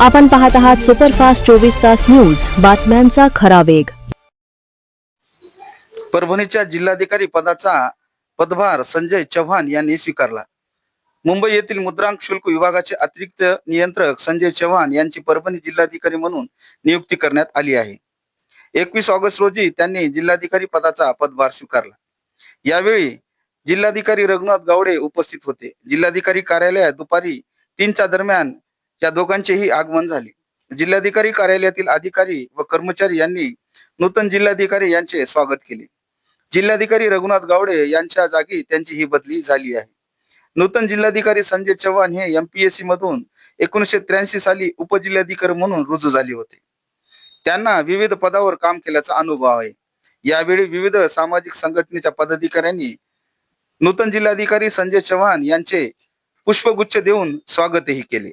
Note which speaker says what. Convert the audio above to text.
Speaker 1: आपण पाहत आहात सुपरफास्ट चोवीस तास न्यूज. बातम्यांचा खरा वेग.
Speaker 2: परभणीच्या जिल्हाधिकारी पदाचा पदभार संजय चव्हाण यांनी स्वीकारला. मुंबई येथील मुद्रांक शुल्क विभागाचे अतिरिक्त नियंत्रक संजय चव्हाण यांची परभणी जिल्हाधिकारी म्हणून नियुक्ती करण्यात आली आहे. एकवीस ऑगस्ट रोजी त्यांनी जिल्हाधिकारी पदाचा पदभार स्वीकारला. यावेळी जिल्हाधिकारी रघुनाथ गावडे उपस्थित होते. जिल्हाधिकारी कार्यालयात दुपारी तीनच्या दरम्यान या दोघांचेही आगमन झाले. जिल्हाधिकारी कार्यालयातील अधिकारी व कर्मचारी यांनी नूतन जिल्हाधिकारी यांचे स्वागत केले. जिल्हाधिकारी रघुनाथ गावडे यांच्या जागी त्यांची ही बदली झाली आहे. नूतन जिल्हाधिकारी संजय चव्हाण हे एमपीएससी मधून एकोणीसशे त्र्याऐंशी साली उपजिल्हाधिकारी म्हणून रुजू झाले होते. त्यांना विविध पदावर काम केल्याचा अनुभव आहे. यावेळी विविध सामाजिक संघटनेच्या पदाधिकाऱ्यांनी नूतन जिल्हाधिकारी संजय चव्हाण यांचे पुष्पगुच्छ देऊन स्वागतही केले.